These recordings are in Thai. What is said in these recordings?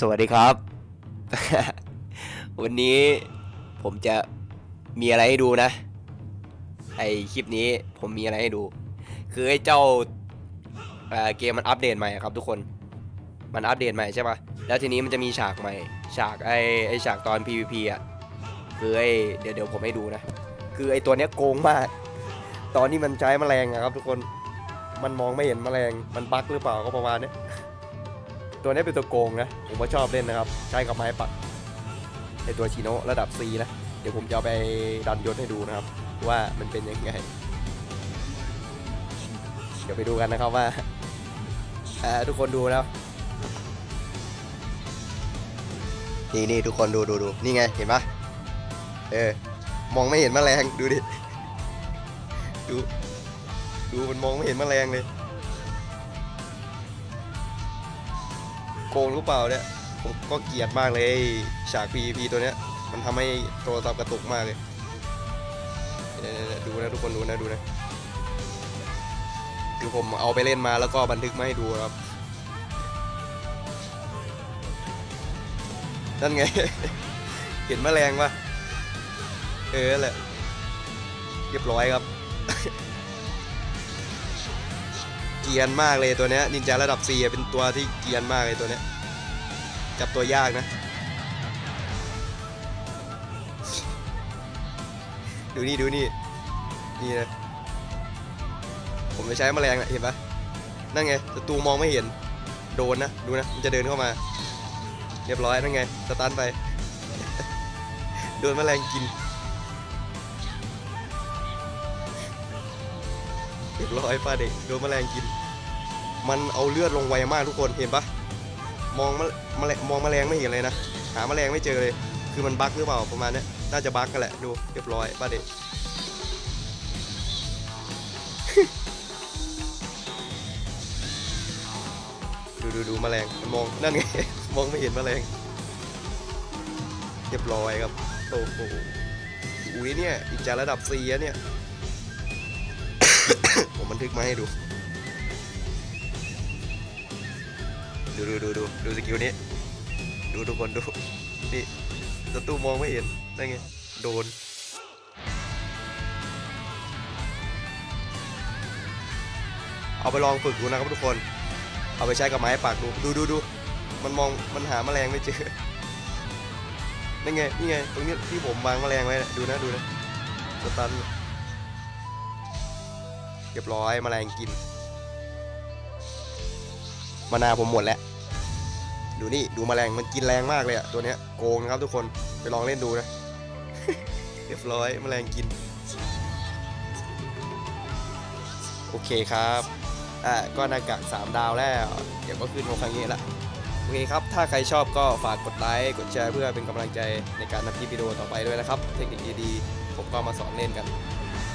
สวัสดีครับ วันนี้ผมจะมีอะไรให้ดูนะ ไอคลิปนี้ผมมีอะไรให้ดู คือไอเจ้าเอ่อเกมมันอัปเดตใหม่ครับทุกคน มันอัปเดตใหม่ใช่ปะแล้วทีนี้มันจะมีฉากใหม่ ฉากไอไอฉากตอน PVP อะ คือไอเดี๋ยวเดี๋ยวผมให้ดูนะ คือไอตัวเนี้ยโกงมาก ตอนที่มันใช้แมลงอะครับทุกคน มันมองไม่เห็นแมลง มันบั๊กหรือเปล่าก็ประมาณเนี้ย ตัวนี้เป็นตัวโกงนะ ผมก็ชอบเล่นนะครับ ใช้กับไม้ปักไอตัวชิโนระดับ C นะ เดี๋ยวผมจะไปดันยศให้ดูนะครับ ว่ามันเป็นยังไง เดี๋ยวไปดูกันนะครับว่าอ่าทุกคนดูแล้วนี่นี่ทุกคนดูดูดูนี่ไงเห็นปะเออ มองไม่เห็นแมลงดูดิ ดู ดูมันมองไม่เห็นแมลงเลย กงหรือเปล่าเนี่ยผมก็เกลียดมากเลยฉาก PVP ตัวเนี้ยมันทำให้โทรศัพท์กระตุกมากเลยเนี่ยๆๆดูนะทุกคนดูนะดูนะคือผมเอาไปเล่นมาแล้วก็บันทึกมาให้ดูครับนั่นไง เห็นแมลงปะเออแหละเรียบร้อยครับ กียนมากเลยตัวเนี้ยนินจาระดับ 4 เป็นตัวที่เกียนมากเลยตัวเนี้ยจับตัวยากนะ ดูนี่ดูนี่ นี่นะ ผมจะใช้แมลงนะเห็นปะนั่นไงศัตรูมองไม่เห็น โดนนะ ดูนะ มันจะเดินเข้ามา เรียบร้อยนั่นไง สตันไป โดนแมลงกินเรียบร้อยป้าเด็กโดนแมลงกิน มันเอาเลือดลงไวมากทุกคนเห็นปะมองแมแมลงมองแมลงไม่เห็นเลยนะ หาแมลงไม่เจอเลย คือมันบั๊กหรือเปล่าประมาณนี้น่าจะบั๊กกันแหละดูเรียบร้อยป้าเด็กดูดูดูแมลงมันมองนั่นไง มองไม่เห็นแมลงเรียบร้อยครับโอ้โหอุ้ยเนี่ยอีกจาระดับ4อะเนี่ยผมบันทึกมาให้ดู ดูดูดูดูดูสกิลนี้ ดูทุกคนดู นี่ศัตรูมองไม่เห็นได้ไง โดน เอาไปลองฝึกดูนะครับทุกคน เอาไปใช้กับไม้ปากดู ดูดูดู มันมอง มันหาแมลงไม่เจอนั่นไง นี่ไง ตรงนี้ที่ผมวางแมลงไว้นะดูนะ ดูนะสตัน เรียบร้อยแมลงกิน มานาผมหมดแล้ว ดูนี่ดูแมลงมันกินแรงมากเลยอะตัวเนี้ยโกงนะครับทุกคนไปลองเล่นดูนะเรียบร้อยแมลงกิน โอเคครับอ่าก็นากะ3 ดาวแล้ว เดี๋ยวก็ขึ้นโมครั้งนี้ละโอเคครับ ถ้าใครชอบก็ฝากกดไลค์ กดแชร์เพื่อเป็นกำลังใจในการทำคลิปวิดีโอต่อไปด้วยนะครับ เทคนิคดีๆ ผมก็มาสอนเล่นกัน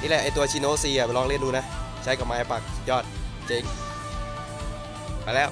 นี่แหละไอตัวชิโนซีอะไปลองเล่นดูนะ ใช้กับไม้ปักยอดเจ๋ง ไปแล้ว